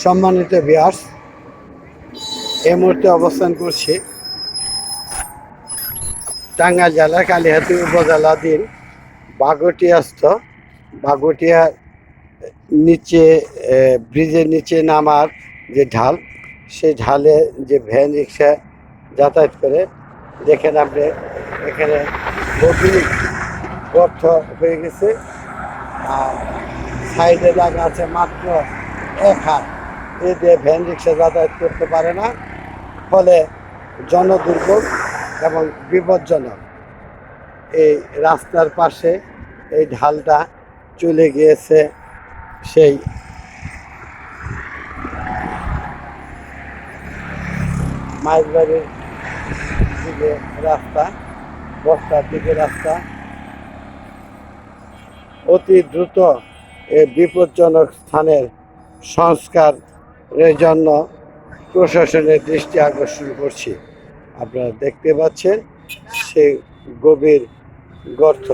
সম্মানিত বিয়ার্স এই মুহূর্তে অবস্থান করছি টাঙ্গাইল জেলার কালিহাতি উপজেলাধীন বাগটিয়াস্থ। বাগটিয়া নিচে ব্রিজের নিচে নামার যে ঢাল, সেই ঢালে যে ভ্যান রিক্সা যাতায়াত করে, দেখেন আপনি এখানে গভীর গর্ত হয়ে গেছে। আর সাইডে লাগা আছে মাত্র এক হাত। এ দিয়ে ভ্যান রিক্সা যাতায়াত করতে পারে না, ফলে জনদুর্ভোগ এবং বিপজ্জনক। এই রাস্তার পাশে এই ঢালটা চলে গিয়েছে সেই মাইজবাড়ির দিকে রাস্তা, বস্তার দিকে রাস্তা। অতি দ্রুত এই বিপজ্জনক স্থানের সংস্কারের জন্য প্রশাসনের দৃষ্টি আকর্ষণ করছি। আপনারা দেখতে পাচ্ছেন সে গভীর গর্ত।